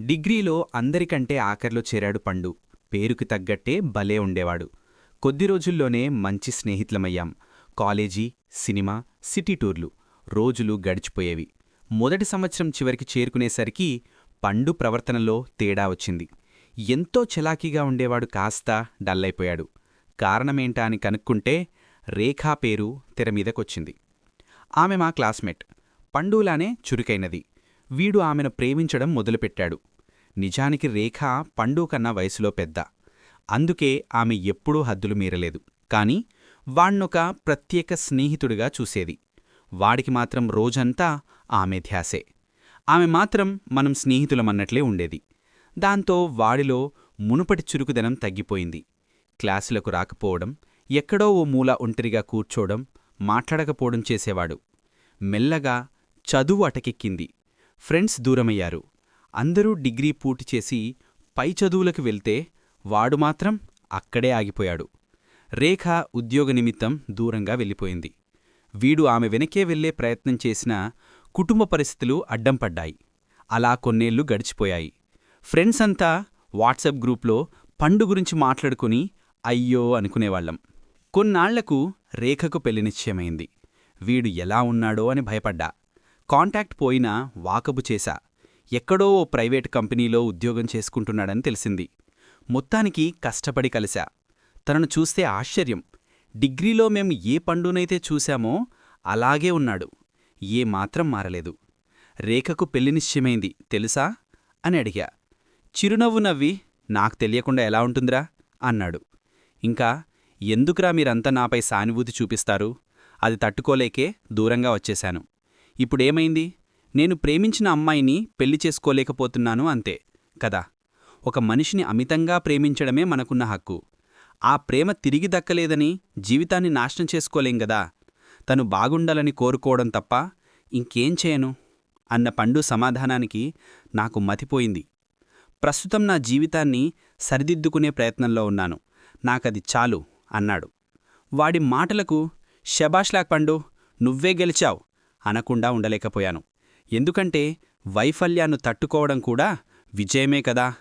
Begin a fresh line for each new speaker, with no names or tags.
డిగ్రీలో అందరికంటే ఆఖర్లో చేరాడు పండు. పేరుకి తగ్గట్టే భలే ఉండేవాడు. కొద్ది రోజుల్లోనే మంచి స్నేహితులమయ్యాం. కాలేజీ సినిమా సిటీ టూర్లు రోజులు గడిచిపోయేవి. మొదటి సంవత్సరం చివరికి చేరుకునేసరికి పండు ప్రవర్తనలో తేడా వచ్చింది. ఎంతో చలాకీగా ఉండేవాడు కాస్త డల్లైపోయాడు. కారణమేంటా అని కనుక్కుంటే రేఖా పేరు తెరమీదకొచ్చింది ఆమె మా క్లాస్మేట్. పండులానే చురుకైనది. వీడు ఆమెను ప్రేమించడం మొదలుపెట్టాడు. నిజానికి రేఖ పండు కన్నా వయసులో పెద్ద. అందుకే ఆమె ఎప్పుడూ హద్దులు మీరలేదు. కాని వాణ్ణొక ప్రత్యేక స్నేహితుడిగా చూసేది. వాడికి మాత్రం రోజంతా ఆమె ధ్యాసే. ఆమె మాత్రం మనం స్నేహితులమన్నట్లే ఉండేది. దాంతో వాడిలో మునుపటి చురుకుదనం తగ్గిపోయింది. క్లాసులకు రాకపోవడం ఎక్కడో ఓ మూల ఒంటరిగా కూర్చోవడం మాట్లాడకపోవడం చేసేవాడు. మెల్లగా చదువు అటకెక్కింది. ఫ్రెండ్స్ దూరమయ్యారు. అందరూ డిగ్రీ పూర్తి చేసి పై చదువులకు వెళ్తే వాడు మాత్రం అక్కడే ఆగిపోయాడు. రేఖ ఉద్యోగ నిమిత్తం దూరంగా వెళ్ళిపోయింది. వీడు ఆమె వెనకే వెళ్ళే ప్రయత్నం చేసినా కుటుంబ పరిస్థితులు అడ్డం పడ్డాయి. అలా కొన్నేళ్ళు గడిచిపోయాయి. ఫ్రెండ్స్ అంతా వాట్సాప్ గ్రూప్లో పండు గురించి మాట్లాడుకుని అయ్యో అనుకునేవాళ్ళం కొన్నాళ్ళకు రేఖకు పెళ్ళి నిశ్చయమైంది. వీడు ఎలా ఉన్నాడో అని భయపడ్డా. కాంటాక్ట్ పోయినా వాకబు చేశా. ఎక్కడో ఓ ప్రైవేట్ కంపెనీలో ఉద్యోగం చేసుకుంటున్నాడని తెలిసింది. మొత్తానికి కష్టపడి కలిశా. తనను చూస్తే ఆశ్చర్యం. డిగ్రీలో మేం ఏ పండునైతే చూశామో అలాగే ఉన్నాడు. ఏ మాత్రం మారలేదు. రేఖకు పెళ్ళి నిశ్చయమైంది తెలుసా? అని అడిగా. చిరునవ్వు నవ్వి నాకు తెలియకుండా ఎలా ఉంటుందిరా? అన్నాడు. ఇంకా ఎందుకురా మీరంతా నాపై సానుభూతి చూపిస్తారు? అది తట్టుకోలేకే దూరంగా వచ్చేశాను. ఇప్పుడేమైంది? నేను ప్రేమించిన అమ్మాయిని పెళ్ళి చేసుకోలేకపోతున్నాను అంతే కదా? ఒక మనిషిని అమితంగా ప్రేమించడమే మనకున్న హక్కు. ఆ ప్రేమ తిరిగి దక్కలేదని జీవితాన్ని నాశనం చేసుకోలేం గదా? తను బాగుండాలని కోరుకోవడం తప్ప ఇంకేం చేయను? అన్న పండు సమాధానానికి నాకు మతిపోయింది. ప్రస్తుతం నా జీవితాన్ని సరిదిద్దుకునే ప్రయత్నంలో ఉన్నాను. నాకది చాలు అన్నాడు. వాడి మాటలకు శబాష్లాక్ పండు నువ్వే గెలిచావు. అనకుండా ఉండలేకపోయాను. ఎందుకంటే వైఫల్యాన్ని తట్టుకోవడం కూడా విజయమే కదా.